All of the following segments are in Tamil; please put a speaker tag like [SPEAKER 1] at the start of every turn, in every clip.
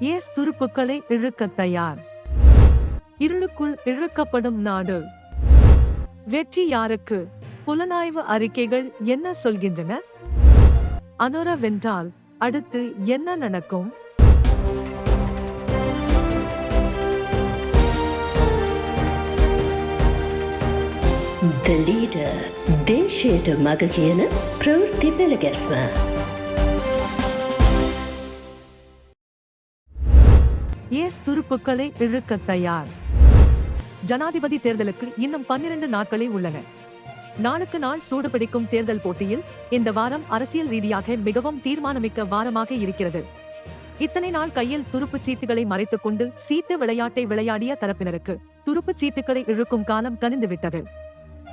[SPEAKER 1] ஏஸ் துருப்புக்களை இழுக்க தயார். இருளுக்குள் இழுக்கப்படும் நாடு. வெற்றி யாருக்கு புலனாய்வு அறிக்கைகள் என்ன சொல்கின்றன? அனுர வென்றால் அடுத்து என்ன நடக்கும்?
[SPEAKER 2] The leader, they share the
[SPEAKER 1] ace துருப்புக்களை இழுக்கத் தயார். ஜனாதிபதி தேர்தலுக்கு இன்னும் பன்னிரண்டு நாட்களே உள்ளன. நாளுக்கு நாள் சூடுபிடிக்கும் தேர்தல் போட்டியில் இந்த வாரம் அரசியல் ரீதியாக மிகவும் தீர்மானமிக்க வாரமாக இருக்கிறது. இத்தனை நாள் கையில் துருப்புச் சீட்டுகளை மறைத்துக் கொண்டு சீட்டு விளையாட்டை விளையாடிய தரப்பினருக்கு துருப்புச் சீட்டுகளை இழுக்கும் காலம் கனிந்துவிட்டது.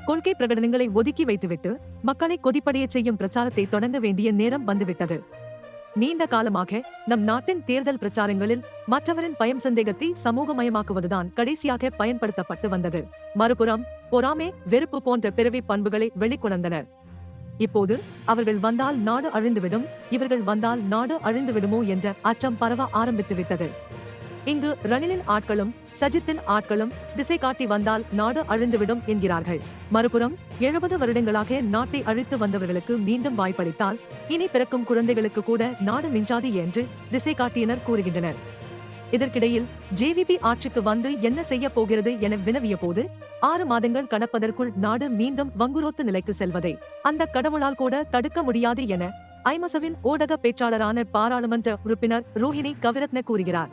[SPEAKER 1] கொள்கை பிரகடனங்களை ஒதுக்கி வைத்துவிட்டு மக்களை கொதிப்படையச் செய்யும் பிரச்சாரத்தை தொடங்க வேண்டிய நேரம் வந்துவிட்டது. நீண்ட காலமாக நம் நாட்டின் தேர்தல் பிரச்சாரங்களில் மற்றவரின் பயம் சந்தேகத்தை சமூகமயமாக்குவதுதான் கடைசியாக பயன்படுத்தப்பட்டு வந்தது. மறுபுறம் பொறாமை வெறுப்பு போன்ற பிறவி பண்புகளை வெளிக்கொணர்ந்தனர். இப்போது அவர்கள் வந்தால் நாடு அழிந்துவிடும் இவர்கள் வந்தால் நாடு அழிந்துவிடுமோ என்ற அச்சம் பரவ ஆரம்பித்துவிட்டது. இங்கு ரணிலின் ஆட்களும் சஜித்தின் ஆட்களும் திசை காட்டி வந்தால் நாடு அழிந்துவிடும் என்கிறார்கள். மறுபுறம் எழுபது வருடங்களாக நாட்டை அழித்து வந்தவர்களுக்கு மீண்டும் வாய்ப்பளித்தால் இனி பிறக்கும் குழந்தைகளுக்கு கூட நாடு மிஞ்சாது என்று திசை காட்டியனர் கூறுகின்றனர். இதற்கிடையில் ஜேவிபி ஆட்சிக்கு வந்து என்ன செய்ய போகிறது என வினவிய போது ஆறு மாதங்கள் கடப்பதற்குள் நாடு மீண்டும் வங்குரோத்து நிலைக்கு செல்வதை அந்த கடவுளால் கூட தடுக்க முடியாது என ஐமசவின் ஊடக பேச்சாளரான பாராளுமன்ற உறுப்பினர் ரோஹிணி கவிரத்ன கூறுகிறார்.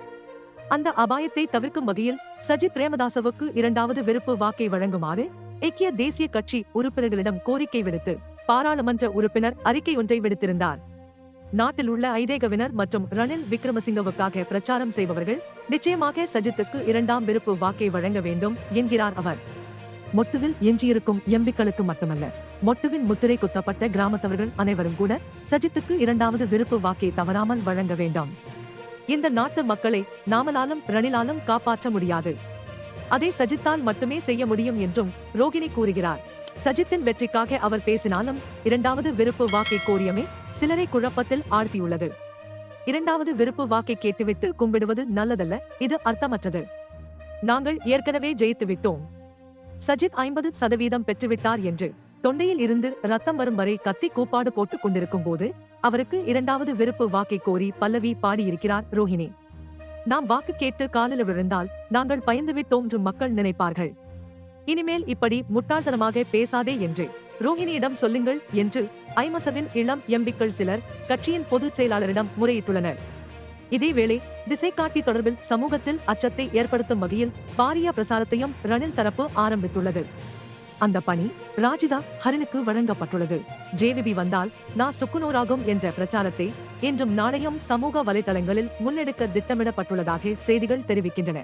[SPEAKER 1] அந்த அபாயத்தை தவிர்க்கும் வகையில் சஜித் பிரேமதாசவுக்கு இரண்டாவது விருப்பு வாக்கை வழங்குமாறு ஐக்கிய தேசிய கட்சி உறுப்பினர்களிடம் கோரிக்கை விடுத்து பாராளுமன்ற உறுப்பினர் அறிக்கை ஒன்றை விடுத்திருந்தார். நாட்டில் உள்ள ஐதேகவினர் மற்றும் ரணில் விக்ரமசிங்கவுக்காக பிரச்சாரம் செய்பவர்கள் நிச்சயமாக சஜித்துக்கு இரண்டாம் விருப்பு வாக்கை வழங்க வேண்டும் என்கிறார் அவர். மொட்டுவில் எஞ்சியிருக்கும் எம்பிக்களுக்கு மட்டுமல்ல மொட்டுவின் முத்திரை குத்தப்பட்ட கிராமத்தவர்கள் அனைவரும் கூட சஜித்துக்கு இரண்டாவது விருப்பு வாக்கை தவறாமல் வழங்க வேண்டும். இந்த நாட்டு மக்களை நாமலாலும் ரணிலாலும் காப்பாற்ற முடியாது. அதை சஜித்தால் மட்டுமே செய்ய முடியும் என்றும் ரோகிணி கூறுகிறார். சஜித்தின் வெற்றிக்காக அவர் பேசினாலும் இரண்டாவது விருப்பு வாக்கை கோரியமே சிலரை குழப்பத்தில் ஆழ்த்தியுள்ளது. இரண்டாவது விருப்பு வாக்கை கேட்டுவிட்டு கும்பிடுவது நல்லதல்ல இது அர்த்தமற்றது. நாங்கள் ஏற்கனவே ஜெயித்து விட்டோம். சஜித் ஐம்பது சதவீதம் பெற்றுவிட்டார் என்று தொண்டையில் இருந்து ரத்தம் வரும் வரை கத்தி கூப்பாடு போட்டுக் கொண்டிருக்கும் போது அவருக்கு இரண்டாவது விருப்பு வாக்கை கோரி பல்லவி பாடியிருக்கிறார் ரோஹிணி. நாம் வாக்கு கேட்டு காலில் விழுந்தால் நாங்கள் பயந்துவிட்டோம் என்று மக்கள் நினைப்பார்கள். இனிமேல் இப்படி முட்டாள்தனமாக பேசாதே என்று ரோஹிணியிடம் சொல்லுங்கள் என்று ஐமசவின் இளம் எம்பிக்கள் சிலர் கட்சியின் பொதுச் செயலாளரிடம் முறையிட்டுள்ளனர். இதேவேளை திசை காட்டி தொடர்பில் சமூகத்தில் அச்சத்தை ஏற்படுத்தும் வகையில் பாரிய பிரசாரத்தையும் ரணில் தரப்பு ஆரம்பித்துள்ளது. அந்த பணி ராஜிதா ஹரினுக்கு வழங்கப்பட்டுள்ளது. ஜேவிபி வந்தால் நான் சுக்குநூறாகும் என்ற பிரச்சாரத்தை இன்றும் நாளையும் சமூக வலைதளங்களில் முன்னெடுக்க திட்டமிடப்பட்டுள்ளதாக செய்திகள் தெரிவிக்கின்றன.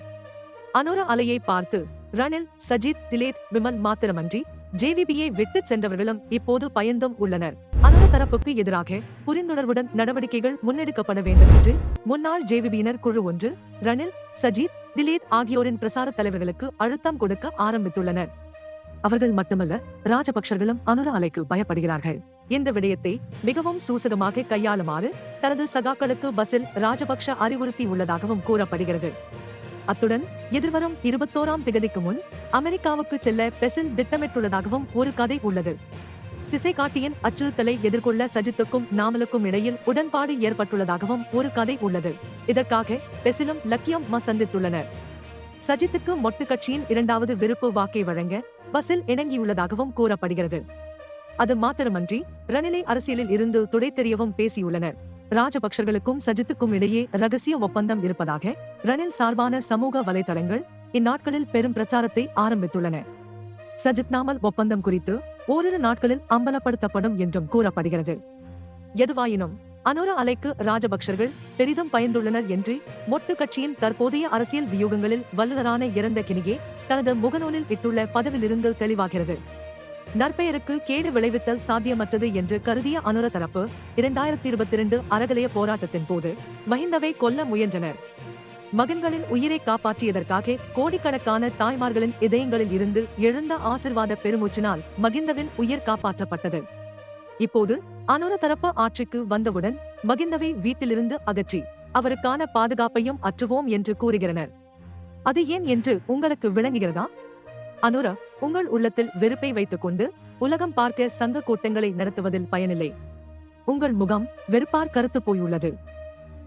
[SPEAKER 1] அனுர அலையை பார்த்து ரணில் சஜித் திலேத் விமல் மாத்திரமன்றி ஜேவிபியை விட்டுச் சென்றவர்களும் இப்போது பயந்தும் உள்ளனர். அனுர தரப்புக்கு எதிராக புரிந்துணர்வுடன் நடவடிக்கைகள் முன்னெடுக்கப்பட வேண்டும் என்று முன்னாள் ஜேவிபியினர் குழு ஒன்று ரணில் சஜித் திலேத் ஆகியோரின் பிரசார தலைவர்களுக்கு அழுத்தம் கொடுக்க ஆரம்பித்துள்ளனர். அவர்கள் மட்டுமல்ல ராஜபக்சர்களும் அனுர அலைக்கு பயப்படுகிறார்கள். இந்த விடயத்தை மிகவும் சூசகமாக கையாளுமாறு தனது சகாக்களுக்கு பஸ்ஸில் ராஜபக்ஷ அறிவுறுத்தி உள்ளதாகவும் கூறப்படுகிறது. அத்துடன் எதிர்வரும் இருபத்தோராம் திகதிக்கு முன் அமெரிக்காவுக்கு செல்ல பெசில் திட்டமிட்டுள்ளதாகவும் ஒரு கதை உள்ளது. திசை காட்டியின் அச்சுறுத்தலை எதிர்கொள்ள சஜித்துக்கும் நாமலுக்கும் இடையில் உடன்பாடு ஏற்பட்டுள்ளதாகவும் ஒரு கதை உள்ளது. இதற்காக பெசிலும் லக்கியம் சந்தித்துள்ளனர் சஜித்துக்கு மொட்டு கட்சியின் இரண்டாவது விருப்பு வாக்கை வழங்க பஸ்ஸில் இணங்கியுள்ளதாகவும் கூறப்படுகிறது. அது மாத்திரமன்றி ரணிலை அரசியலில் இருந்து துடை தெரியவும் பேசியுள்ளனர். ராஜபக்சர்களுக்கும் சஜித்துக்கும் இடையே ரகசிய ஒப்பந்தம் இருப்பதாக ரணில் சார்பான சமூக வலைதளங்கள் இந்நாட்களில் பெரும் பிரச்சாரத்தை ஆரம்பித்துள்ளன. சஜித் நாமல் ஒப்பந்தம் குறித்து ஓரிரு நாட்களில் அம்பலப்படுத்தப்படும் என்றும் கூறப்படுகிறது. எதுவாயினும் அனுர அலைக்கு ராஜபக்சர்கள் பெரிதும் பயந்துள்ளனர் என்று மொட்டு கட்சியின் தற்போதைய அரசியல் வியூகங்களில் வல்லுநரான இறந்த கினிகே தனது முகநூலில் இட்டுள்ள பதவியிலிருந்து தெளிவாகிறது. நற்பெயருக்கு கேடு விளைவித்தல் சாத்தியமற்றது என்று கருதிய அனுர தரப்பு இரண்டாயிரத்தி இருபத்தி இரண்டு அறகலைய போராட்டத்தின் போது மஹிந்தவை கொல்ல முயன்றனர். மகன்களின் உயிரை காப்பாற்றியதற்காக கோடிக்கணக்கான தாய்மார்களின் இதயங்களில் இருந்து எழுந்த ஆசிர்வாத பெருமூச்சினால் மகிந்தவின் உயிர் காப்பாற்றப்பட்டது. இப்போது அனுர தரப்பு ஆட்சிக்கு வந்தவுடன் மகிந்தவை வீட்டிலிருந்து அகற்றி அவருக்கான பாதுகாப்பையும் அற்றுவோம் என்று கூறுகிறனர். அது ஏன் என்று உங்களுக்கு விளங்குகிறதா? அனுர உங்கள் உள்ளத்தில் வெறுப்பை வைத்துக்கொண்டு உலகம் பார்க்க சங்க கூட்டங்களை நடத்துவதில் பயனில்லை. உங்கள் முகம் வெறுப்பார் கருத்து போயுள்ளது.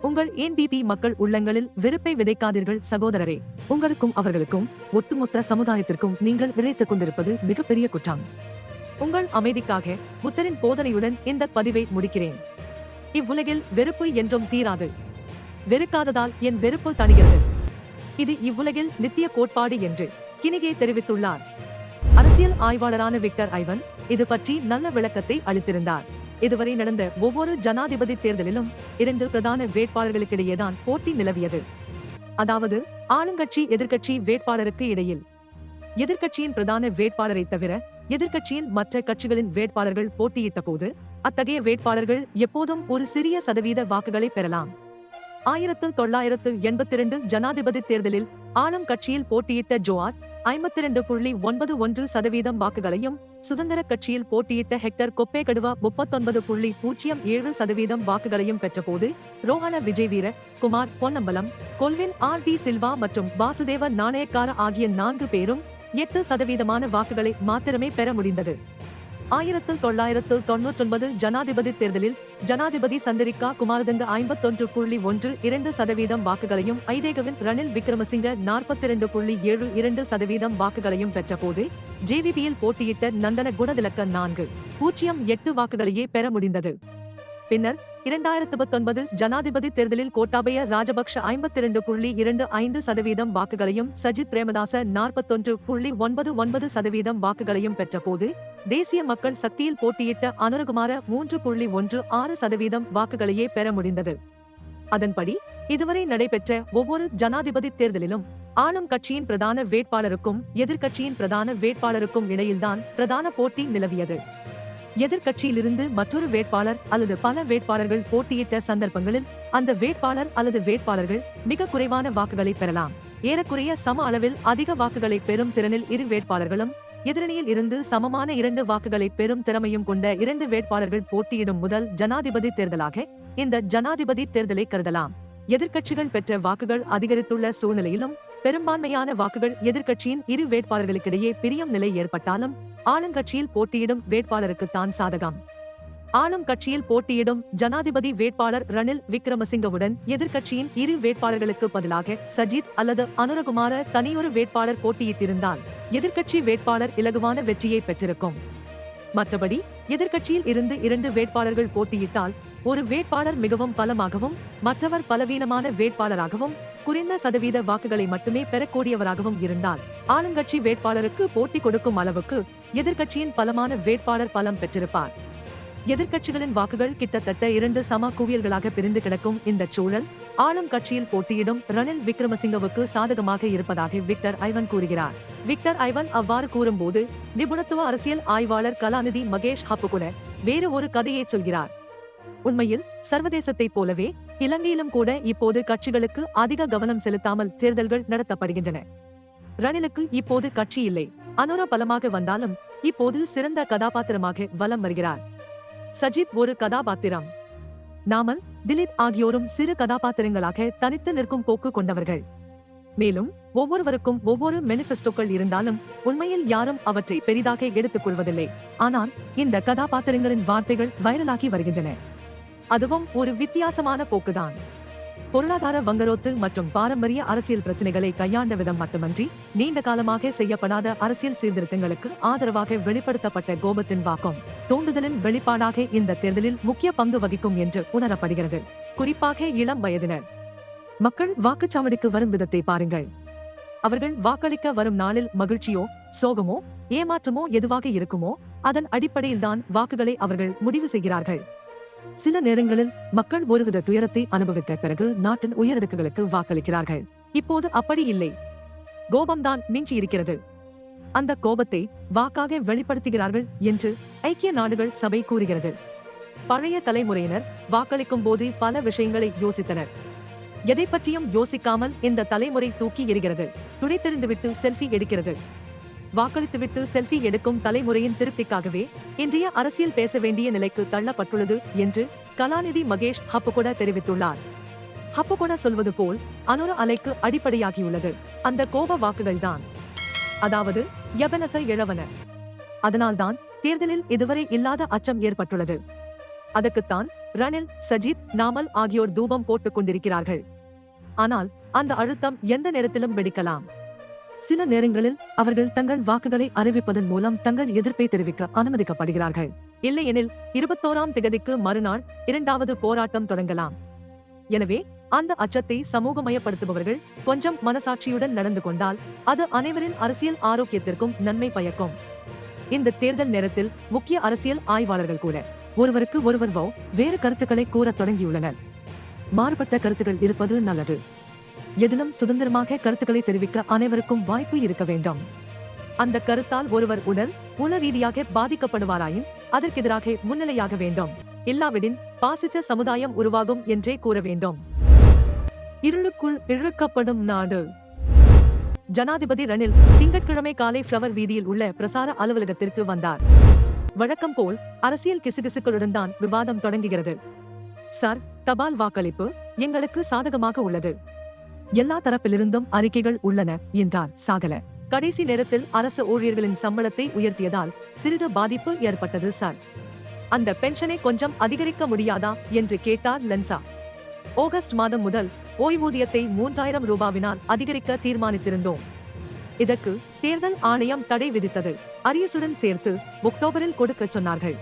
[SPEAKER 1] உங்கள் என்பிபி மக்கள் உள்ளங்களில் வெறுப்பை விதைக்காதீர்கள் சகோதரரே? உங்களுக்கும் அவர்களுக்கும் ஒட்டுமொத்த சமுதாயத்திற்கும் நீங்கள் விளைத்துக் கொண்டிருப்பது மிகப்பெரிய குற்றம். உங்கள் அமைதிக்காக புத்தரின் போதனையுடன் இந்த பதிவை முடிக்கிறேன். இவ்வுலகில் வெறுப்பு என்றும் தீராது. வெறுக்காததால் என் வெறுப்பு தணிகிறது. இது இவ்வுலகில் நித்திய கோட்பாடு என்று கினிகே தெரிவித்துள்ளார். அரசியல் ஆய்வாளரான விக்டர் ஐவன் இது பற்றி நல்ல விளக்கத்தை அளித்திருந்தார். இதுவரை நடந்த ஒவ்வொரு ஜனாதிபதி தேர்தலிலும் இரண்டு பிரதான வேட்பாளர்களுக்கிடையேதான் போட்டி நிலவியது. அதாவது ஆளுங்கட்சி எதிர்கட்சி வேட்பாளருக்கு இடையில். எதிர்க்கட்சியின் பிரதான வேட்பாளரை தவிர எதிர்க்கட்சியின் மற்ற கட்சிகளின் வேட்பாளர்கள் போட்டியிட்ட போது அத்தகைய வேட்பாளர்கள் எப்போதும் ஒரு சிறிய சதவீத வாக்குகளை பெறலாம். ஆயிரத்து தொள்ளாயிரத்து எண்பத்தி இரண்டு ஜனாதிபதி தேர்தலில் ஆளும் கட்சியில் போட்டியிட்ட ஜோஆர் ஐம்பத்தி இரண்டு புள்ளி ஒன்பது ஒன்று சதவீதம் வாக்குகளையும் சுதந்திர கட்சியில் போட்டியிட்ட ஹெக்டர் கொப்பே கடுவா முப்பத்தொன்பது புள்ளி பூஜ்ஜியம் ஏழு சதவீதம் வாக்குகளையும் பெற்றபோது ரோஹண விஜய்வீர குமார் பொன்னம்பலம் கொல்வின் ஆர் டி சில்வா மற்றும் வாசுதேவ நாணயக்கார ஆகிய நான்கு பேரும் எட்டு சதவீதமான வாக்குகளை மாத்திரமே பெற முடிந்தது. ஆயிரத்து தொள்ளாயிரத்து தொன்னூற்றொன்பது ஜனாதிபதி தேர்தலில் ஜனாதிபதி சந்திரிகா குமாரதங்க ஐம்பத்தொன்று புள்ளி ஒன்று இரண்டு சதவீதம் வாக்குகளையும் ஐதேகவின் ரணில் விக்ரமசிங்க நாற்பத்தி இரண்டு புள்ளி ஏழு இரண்டு சதவீதம் வாக்குகளையும் பெற்றபோது ஜேவிபியில் போட்டியிட்ட நந்தன குணதிலக்க நான்கு பூஜ்ஜியம் எட்டு வாக்குகளையே பெற முடிந்தது. பின்னர் இரண்டாயிரத்து பத்தொன்பது ஜனாதிபதி தேர்தலில் கோட்டாபய ராஜபக்ஷ ஐம்பத்தி இரண்டு புள்ளி இரண்டு ஐந்து சதவீதம் வாக்குகளையும் சஜித் பிரேமதாச நாற்பத்தொன்று புள்ளி ஒன்பது ஒன்பது சதவீதம் வாக்குகளையும் பெற்றபோது தேசிய மக்கள் சக்தியில் போட்டியிட்ட அனுரகுமார மூன்று புள்ளி ஒன்று ஆறு சதவீதம் வாக்குகளையே பெற முடிந்தது. அதன்படி இதுவரை நடைபெற்ற ஒவ்வொரு ஜனாதிபதி தேர்தலிலும் ஆளும் கட்சியின் பிரதான வேட்பாளருக்கும் எதிர்க்கட்சியின் பிரதான வேட்பாளருக்கும் இடையில்தான் பிரதான போட்டி நிலவியது. எதிர்கட்சியிலிருந்து மற்றொரு வேட்பாளர் அல்லது பல வேட்பாளர்கள் போட்டியிட்ட சந்தர்ப்பங்களில் அந்த வேட்பாளர் அல்லது வேட்பாளர்கள் மிக குறைவான வாக்குகளை பெறலாம். ஏறக்குறைய சம அளவில் அதிக வாக்குகளை பெறும் திறனில் இரு வேட்பாளர்களும் எதிரணியில் இருந்து சமமான இரண்டு வாக்குகளை பெறும் திறமையும் கொண்ட இரண்டு வேட்பாளர்கள் போட்டியிடும் முதல் ஜனாதிபதி தேர்தலாக இந்த ஜனாதிபதி தேர்தலை கருதலாம். எதிர்க்கட்சிகள் பெற்ற வாக்குகள் அதிகரித்துள்ள சூழ்நிலையிலும் பெரும்பான்மையான வாக்குகள் எதிர்க்கட்சியின் இரு வேட்பாளர்களுக்கிடையே பிரியம் நிலை ஏற்பட்டாலும் ஆளுங்கட்சியில் போட்டியிடும் வேட்பாளருக்கு தான் சாதகம். ஆளும் கட்சியில் போட்டியிடும் ஜனாதிபதி வேட்பாளர் ரணில் விக்ரமசிங்கவுடன் எதிர்க்கட்சியின் இரு வேட்பாளர்களுக்கு பதிலாக சஜித் அல்லது அனுரகுமார தனியொரு வேட்பாளர் போட்டியிட்டிருந்தால் எதிர்க்கட்சி வேட்பாளர் இலகுவான வெற்றியை பெற்றிருக்கும். மற்றபடி எதிர்க்கட்சியில் இருந்து இரண்டு வேட்பாளர்கள் போட்டியிட்டால் ஒரு வேட்பாளர் மிகவும் பலமாகவும் மற்றவர் பலவீனமான வேட்பாளராகவும் குறைந்த சதவீத வாக்குகளை மட்டுமே பெறக்கூடியவராகவும் இருந்தால் ஆளுங்கட்சி வேட்பாளருக்கு போட்டி கொடுக்கும் அளவுக்கு எதிர்கட்சியின் பலமான வேட்பாளர் பலம் பெற்றிருப்பார். எதிர்கட்சிகளின் வாக்குகள் கிட்டத்தட்ட இரண்டு சம குவியல்களாக பிரிந்து கிடக்கும் இந்த சூழல் ஆளும் கட்சியில் போட்டியிடும் ரணில் விக்ரமசிங்கவுக்கு சாதகமாக இருப்பதாக விக்டர் ஐவன் கூறுகிறார். விக்டர் ஐவன் அவ்வாறு கூறும்போது நிபுணத்துவ அரசியல் ஆய்வாளர் கலாநிதி மகேஷ் ஹப்புகுண வேறு ஒரு கதையை சொல்கிறார். உண்மையில் சர்வதேசத்தைப் போலவே இலங்கையிலும் கூட இப்போது கட்சிகளுக்கு அதிக கவனம் செலுத்தாமல் தேர்தல்கள் நடத்தப்படுகின்றன. ரணிலுக்கு இப்போது கட்சி இல்லை. அனுர பலமாக வந்தாலும் இப்போது சிறந்த கதாபாத்திரமாக வலம் வருகிறார். சஜித் ஒரு கதாபாத்திரம். நாமல் திலீப் ஆகியோரும் சிறு கதாபாத்திரங்களாக தனித்து நிற்கும் போக்கு கொண்டவர்கள். மேலும் ஒவ்வொருவருக்கும் ஒவ்வொரு மெனிஃபெஸ்டோக்கள் இருந்தாலும் உண்மையில் யாரும் அவற்றை பெரிதாக எடுத்துக் கொள்வதில்லை. ஆனால் இந்த கதாபாத்திரங்களின் வார்த்தைகள் வைரலாகி வருகின்றன. அதுவும் ஒரு வித்தியாசமான போக்குதான். பொருளாதார வங்கரோத்து மற்றும் பாரம்பரிய அரசியல் பிரச்சனைகளை கையாண்ட விதம் மட்டுமன்றி நீண்ட காலமாக செய்யப்படாத அரசியல் சீர்திருத்தங்களுக்கு ஆதரவாக வெளிப்படுத்தப்பட்ட கோபத்தின் வாக்கம் தூண்டுதலின் வெளிப்பாடாக இந்த தேர்தலில் முக்கிய பங்கு வகிக்கும் என்று உணரப்படுகிறது. குறிப்பாக இளம் வயதினர். மக்கள் வாக்குச்சாவடிக்கு வரும் விதத்தை பாருங்கள். அவர்கள் வாக்களிக்க வரும் நாளில் மகிழ்ச்சியோ சோகமோ ஏமாற்றமோ எதுவாக இருக்குமோ அதன் அடிப்படையில்தான் வாக்குகளை அவர்கள் முடிவு செய்கிறார்கள். சில நேரங்களில் மக்கள் ஒருவித துயரத்தை அனுபவித்த பிறகு நாட்டின் உயரடுக்குகளுக்கு வாக்களிக்கிறார்கள். இப்போது அப்படி இல்லை. கோபம்தான் மிஞ்சி இருக்கிறது அந்த கோபத்தை வாக்காக வெளிப்படுத்துகிறார்கள் என்று ஐக்கிய நாடுகள் சபை கூறுகிறது. பழைய தலைமுறையினர் வாக்களிக்கும் போது பல விஷயங்களை யோசித்தனர். எதை பற்றியும் யோசிக்காமல் இந்த தலைமுறை தூக்கி எறிகிறது. துடைத்தெறிந்துவிட்டு செல்ஃபி எடுக்கிறது. வாக்களித்துவிட்டு செல்ஃபி எடுக்கும் தலைமுறையின் திருப்திக்காகவே இன்றைய அரசியல் பேச வேண்டிய நிலைக்கு தள்ளப்பட்டுள்ளது என்று கலாநிதி மகேஷ் ஹப்புகொட தெரிவித்துள்ளார். ஹப்புகொட சொல்வது போல் அனுர அலைக்கு அடிப்படையாகியுள்ளது. அந்த கோப வாக்குகள்தான். அதாவது யபனச இழவன அதனால்தான் தேர்தலில் இதுவரை இல்லாத அச்சம் ஏற்பட்டுள்ளது. அதற்குத்தான் ரணில் சஜித் நாமல் ஆகியோர் தூபம் போட்டுக் கொண்டிருக்கிறார்கள். ஆனால் அந்த அழுத்தம் எந்த நேரத்திலும் வெடிக்கலாம். சில நேரங்களில் அவர்கள் தங்கள் வாக்குகளை அறிவிப்பதன் மூலம் தங்கள் எதிர்ப்பை தெரிவிக்க அனுமதிக்கப்படுகிறார்கள். இல்லையெனில் இருபத்தோராம் திகதிக்கு மறுநாள் இரண்டாவது போராட்டம் தொடங்கலாம். எனவே அந்த அச்சத்தை சமூகமயப்படுத்துபவர்கள் கொஞ்சம் மனசாட்சியுடன் நடந்து கொண்டால் அது அனைவரின் அரசியல் ஆரோக்கியத்திற்கும் நன்மை பயக்கும். இந்த தேர்தல் நேரத்தில் முக்கிய அரசியல் ஆய்வாளர்கள் கூட ஒருவருக்கு ஒருவர் வேறு கருத்துக்களை கூற தொடங்கியுள்ளனர். மாறுபட்ட கருத்துக்கள் இருப்பது நல்லது. எதிலும் சுதந்திரமாக கருத்துக்களை தெரிவிக்க அனைவருக்கும் வாய்ப்பு இருக்க வேண்டும். அந்த கருத்தால் ஒருவர் உடல் உள ரீதியாக பாதிக்கப்படுவாராயின் அதற்கெதிராக முன்னிலையாக வேண்டும். இல்லாவிடின் பாசிச்ச சமுதாயம் உருவாகும் என்றே கூற வேண்டும். இருளுக்குள் இழுக்கப்படும் நாடு. ஜனாதிபதி ரணில் திங்கட்கிழமை காலை ஃப்ளவர் வீதியில் உள்ள பிரசார அலுவலகத்திற்கு வந்தார். வழக்கம் போல் அரசியல் கிசுகிசுக்களுடன் தான் விவாதம் தொடங்குகிறது. சார் தபால் வாக்களிப்பு எங்களுக்கு சாதகமாக உள்ளது. எல்லா தரப்பிலிருந்தும் அறிக்கைகள் உள்ளன என்றார் சாகல. கடைசி நேரத்தில் அரசு ஊழியர்களின் சம்பளத்தை உயர்த்தியதால் சிறிது பாதிப்பு ஏற்பட்டது சார். அந்த பென்ஷனை கொஞ்சம் அதிகரிக்க முடியாதா? என்று கேட்டார் லென்சா. ஆகஸ்ட் மாதம் முதல் ஓய்வூதியத்தை மூன்றாயிரம் ரூபாவினால் அதிகரிக்க தீர்மானித்திருந்தோம். இதற்கு தேர்தல் ஆணையம் தடை விதித்தது அரியசுடன் சேர்த்து அக்டோபரில் கொடுக்கச் சொன்னார்கள்.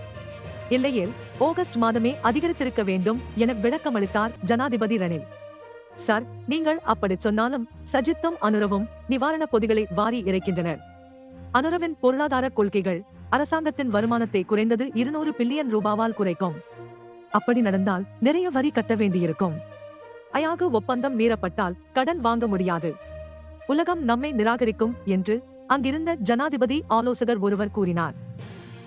[SPEAKER 1] இல்லையே ஆகஸ்ட் மாதமே அதிகரித்திருக்க வேண்டும் என விளக்கமளித்தார் ஜனாதிபதி ரணில். சார் நீங்கள் அப்படி சொன்னாலும் சஜித்தும் அனுரவும் நிவாரண பொதிகளை வாரி இறைக்கின்றனர். அனுரவின் பொருளாதார கொள்கைகள் அரசாங்கத்தின் வருமானத்தை குறைந்தது இருநூறு பில்லியன் ரூபாவால் குறைக்கும். அப்படி நடந்தால் நிறைய வரி கட்ட வேண்டியிருக்கும். அயாக ஒப்பந்தம் மீறப்பட்டால் கடன் வாங்க முடியாது. உலகம் நம்மை நிராகரிக்கும் என்று அங்கிருந்த ஜனாதிபதி ஆலோசகர் ஒருவர் கூறினார்.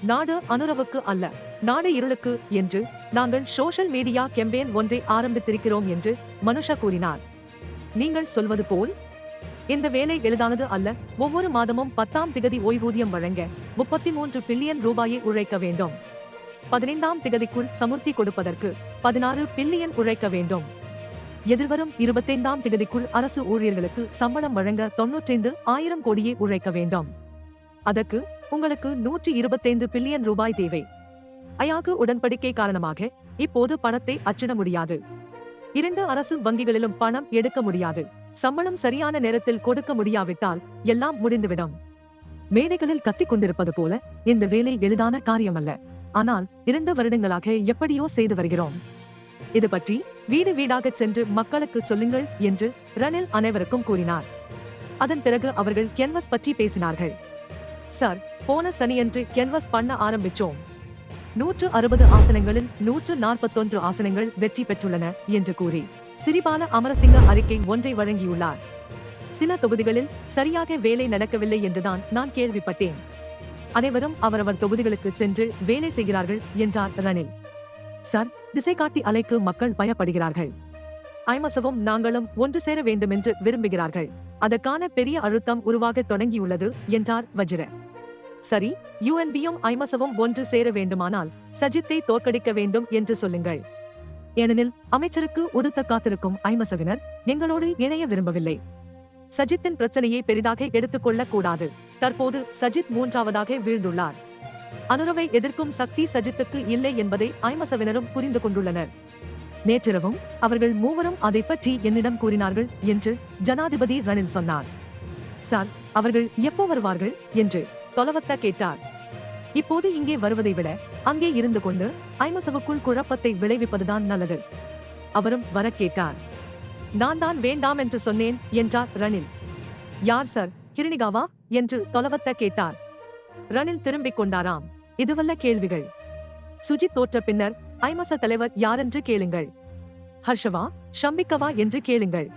[SPEAKER 1] நாடு அனுரவுக்கு அல்ல. நாளை இருளுக்கு என்று நாங்கள் சோஷல் மீடியா கேம்பெயின் ஒன்றை ஆரம்பித்திருக்கிறோம் என்று மனுஷா கூறினார். நீங்கள் சொல்வது போல் இந்த வேலை எளிதானது அல்ல. ஒவ்வொரு மாதமும் பத்தாம் திகதி ஓய்வூதியம் வழங்க முப்பத்தி மூன்று பில்லியன் ரூபாயை உழைக்க வேண்டும். பதினைந்தாம் திகதிக்குள் சமுர்த்தி கொடுப்பதற்கு பதினாறு பில்லியன் உழைக்க வேண்டும். எதிர்வரும் இருபத்தைந்தாம் திகதிக்குள் அரசு ஊழியர்களுக்கு சம்பளம் வழங்க தொன்னூற்றைந்து ஆயிரம் கோடியை உழைக்க வேண்டும். அதற்கு உங்களுக்கு நூற்றி இருபத்தைந்து பில்லியன் ரூபாய் தேவை. அயாகு உடன்படிக்கை காரணமாக இப்போது பணத்தை அச்சிட முடியாது. இரண்டு அரசு வங்கிகளிலும் பணம் எடுக்க முடியாது. சம்பளம் சரியான நேரத்தில் கொடுக்க முடியாவிட்டால் எல்லாம் முடிந்துவிடும். மேடைகளில் கத்திக் கொண்டிருப்பது போல இந்த வேலை எளிதான காரியமல்ல. ஆனால் இரண்டு வருடங்களாக எப்படியோ செய்து வருகிறோம். இது பற்றி வீடு வீடாக சென்று மக்களுக்கு சொல்லுங்கள் என்று ரணில் அனைவருக்கும் கூறினார். அதன் பிறகு அவர்கள் கேன்வஸ் பற்றி பேசினார்கள். சார் போன சனியன்று கேன்வஸ் பண்ண ஆரம்பிச்சோம். நூற்று அறுபது ஆசனங்களில் நூற்று நாற்பத்தொன்று ஆசனங்கள் வெற்றி பெற்றுள்ளன என்று கூறி சிறிபால அமரசிங்க அறிக்கை ஒன்றை வழங்கியுள்ளார். சில தொகுதிகளில் சரியாக வேலை நடக்கவில்லை என்றுதான் நான் கேள்விப்பட்டேன். அனைவரும் அவரவர் தொகுதிகளுக்கு சென்று வேலை செய்கிறார்கள் என்றார் ரணில். சார் திசை காட்டி அலைக்கு மக்கள் பயப்படுகிறார்கள். ஐமசவும் நாங்களும் ஒன்று சேர வேண்டுமென்று விரும்புகிறார்கள். அதற்கான பெரிய அழுத்தம் உருவாக தொடங்கியுள்ளது என்றார் வஜ்ர. சரி யுஎன்பியும் ஐமசவும் ஒன்று சேர வேண்டுமானால் சஜித்தை தோற்கடிக்க வேண்டும் என்று சொல்லுங்கள். ஏனெனில் அமைச்சருக்கு உடுத்த காத்திருக்கும் ஐமசவினர் எங்களோடு இணைய விரும்பவில்லை. சஜித்தின் பிரச்சனையை பெரிதாக எடுத்துக்கொள்ளக் கூடாது. தற்போது சஜித் மூன்றாவதாக வீழ்ந்துள்ளார். அனுரவை எதிர்க்கும் சக்தி சஜித்துக்கு இல்லை என்பதை ஐமசவினரும் புரிந்து கொண்டுள்ளனர். நேற்றிரவும் அவர்கள் மூவரும் அதை பற்றி என்னிடம் கூறினார்கள் என்று ஜனாதிபதி ரணில் சொன்னார். சார் அவர்கள் எப்போ வருவார்கள்? என்று தொலவத்த கேட்டார் இப்போது இங்கே வருவதை விட அங்கே இருந்து கொண்டு ஐமசவுக்குள் குழப்பத்தை விளைவிப்பதுதான் நல்லது. அவரும் வர கேட்டார். நான் தான் வேண்டாம் என்று சொன்னேன் என்றார் ரணில். யார் சார்? கிருணிகாவா? என்று தொலவத்த கேட்டார். ரணில் திரும்பிக் கொண்டாராம். இதுவல்ல கேள்விகள். சுஜித் தோற்ற பின்னர் ஐமச தலைவர் யாரென்று கேளுங்கள். ஹர்ஷவா ஷம்பிக்கவா என்று கேளுங்கள்.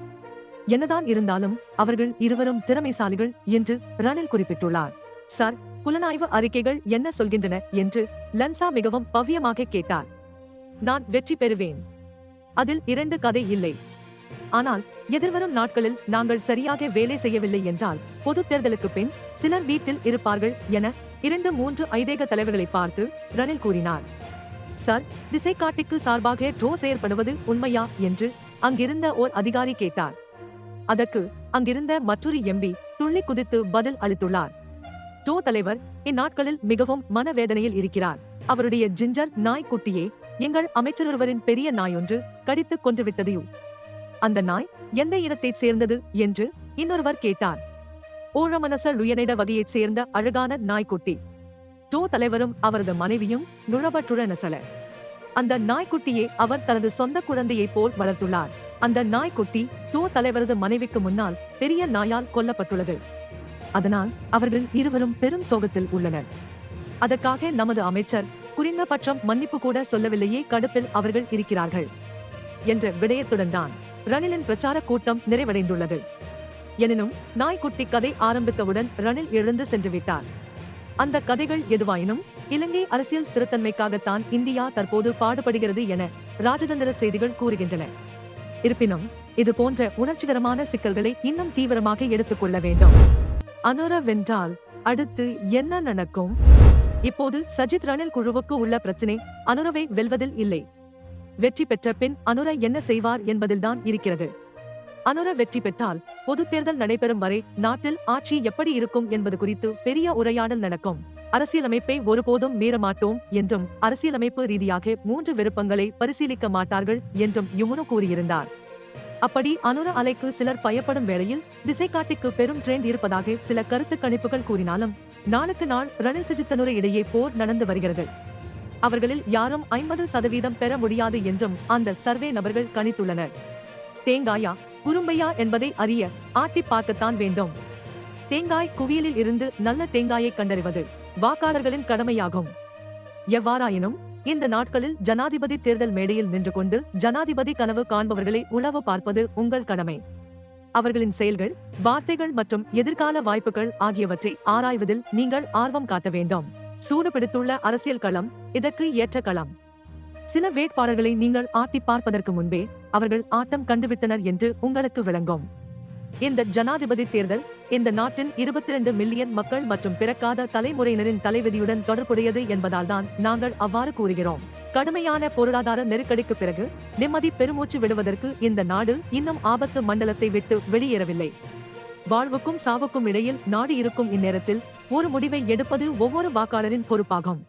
[SPEAKER 1] என்னதான் இருந்தாலும் அவர்கள் இருவரும் திறமைசாலிகள் என்று ரணில் குறிப்பிட்டுள்ளார். சார் புலனாய்வு அறிக்கைகள் என்ன சொல்கின்றன? என்று லன்சா மிகவும் பவ்யமாக கேட்டார். நான் வெற்றி பெறுவேன். அதில் இரண்டு கதை இல்லை. ஆனால் எதிர்வரும் நாட்களில் நாங்கள் சரியாக வேலை செய்யவில்லை என்றால் பொது தேர்தலுக்கு பின் சிலர் வீட்டில் இருப்பார்கள் என இரண்டு மூன்று ஐதேக தலைவர்களை பார்த்து ரணில் கூறினார். சார் திசை காட்டிக்கு சார்பாக ட்ரோ செயற்படுவது உண்மையா? என்று அங்கிருந்த ஓர் அதிகாரி கேட்டார். அதற்கு அங்கிருந்த மற்றொரு எம்பி துள்ளி குதித்து பதில் அளித்துள்ளார். டோ தலைவர் இந்நாட்களில் மிகவும் மனவேதனையில் இருக்கிறார். அவருடைய ஜிஞ்சர் நாய் குட்டியே எங்கள் அமைச்சரொருவரின் பெரிய நாயொன்று கடித்துக் கொன்றுவிட்டதையும் அந்த நாய் எந்த இனத்தைச் சேர்ந்தது என்று இன்னொருவர் கேட்டார். ஓழமனச லுயனிட வகையைச் சேர்ந்த அழகான நாய்க்குட்டி. டோ தலைவரும் அவரது மனைவியும் நுழபற்றுழனசல அந்த நாய்க்குட்டியை அவர் தனது சொந்த குழந்தையைப் போல் வளர்த்துள்ளார். அந்த நாய்க்குட்டி டோ தலைவரது மனைவிக்கு முன்னால் பெரிய நாயால் கொல்லப்பட்டுள்ளது. அதனால் அவர்கள் இருவரும் பெரும் சோகத்தில் உள்ளனர். அதற்காக நமது அமைச்சர் குறைந்தபட்சம் மன்னிப்பு கூட சொல்லவில்லையே கடுப்பில் அவர்கள் இருக்கிறார்கள் என்ற விடயத்துடன் தான் ரணிலின் பிரச்சார கூட்டம் நிறைவடைந்துள்ளது. எனினும் நாய்க்குட்டி கதை ஆரம்பித்தவுடன் ரணில் எழுந்து சென்று விட்டார். அந்த கதைகள் எதுவாயினும் இலங்கை அரசியல் ஸ்திரத்தன்மைக்காகத்தான் இந்தியா தற்போது பாடுபடுகிறது என ராஜதந்திர செய்திகள் கூறுகின்றன. இருப்பினும் இது போன்ற உணர்ச்சிகரமான சிக்கல்களை இன்னும் தீவிரமாக எடுத்துக்கொள்ள வேண்டும். அனுர வென்றால் அடுத்து என்ன நடக்கும்? இப்போது சஜித் ரணில் குழுவுக்கு உள்ள பிரச்சினை அனுரவை வெல்வதில் இல்லை. வெற்றி பெற்ற பின் அனுர என்ன செய்வார் என்பதில்தான் இருக்கிறது. அனுர வெற்றி பெற்றால் பொதுத் தேர்தல் நடைபெறும் வரை நாட்டில் ஆட்சி எப்படி இருக்கும் என்பது குறித்து பெரிய உரையாடல் நடக்கும். அரசியலமைப்பை ஒருபோதும் மீறமாட்டோம் என்றும் அரசியலமைப்பு ரீதியாக மூன்று விருப்பங்களை பரிசீலிக்க மாட்டார்கள் என்றும் யுமுனு கூறியிருந்தார். அப்படி அனுர அலைக்கு சிலர் பயப்படும் வேளையில் திசைக்காட்டிக்கு பெரும் ட்ரெண்ட் இருப்பதாக சில கருத்து கணிப்புகள் கூறினாலும் நாளுக்கு நாள் ரணில் சிஜித்தனுரை இடையே போர் நடந்து வருகிறது. அவர்களில் யாரும் ஐம்பது சதவீதம் பெற முடியாது என்றும் அந்த சர்வே நபர்கள் கணித்துள்ளனர். தேங்காயா குறும்பையா என்பதை அறிய ஆட்டி பார்க்கத்தான் வேண்டும். தேங்காய் குவியலில் இருந்து நல்ல தேங்காயை கண்டறிவது வாக்காளர்களின் கடமையாகும். எவ்வாறாயினும் இந்த நாட்களில் ஜனாதிபதி தேர்தல் மேடையில் நின்று கொண்டு ஜனாதிபதி கனவு காண்பவர்களை உளவு பார்ப்பது உங்கள் கடமை. அவர்களின் செயல்கள் வார்த்தைகள் மற்றும் எதிர்கால வாய்ப்புகள் ஆகியவற்றை ஆராய்வதில் நீங்கள் ஆர்வம் காட்ட வேண்டும். சூடுபிடித்துள்ள அரசியல் களம் இதற்கு ஏற்ற களம். சில வேட்பாளர்களை நீங்கள் ஆட்டி பார்ப்பதற்கு முன்பே அவர்கள் ஆட்டம் கண்டுவிட்டனர் என்று உங்களுக்கு விளங்கும். இந்த ஜனாதிபதி தேர்தல் இந்த நாட்டின் இருபத்தி ரெண்டு மில்லியன் மக்கள் மற்றும் பிறக்காத தலைமுறையினரின் தலைவிதியுடன் தொடர்புடையது என்பதால்தான் நாங்கள் அவ்வாறு கூறுகிறோம். கடுமையான பொருளாதார நெருக்கடிக்கு பிறகு நிம்மதி பெருமூச்சு விடுவதற்கு இந்த நாடு இன்னும் ஆபத்து மண்டலத்தை விட்டு வெளியேறவில்லை. வாழ்வுக்கும் சாவுக்கும் இடையில் நாடு இருக்கும் இந்நேரத்தில் ஒரு முடிவை எடுப்பது ஒவ்வொரு வாக்காளரின் பொறுப்பாகும்.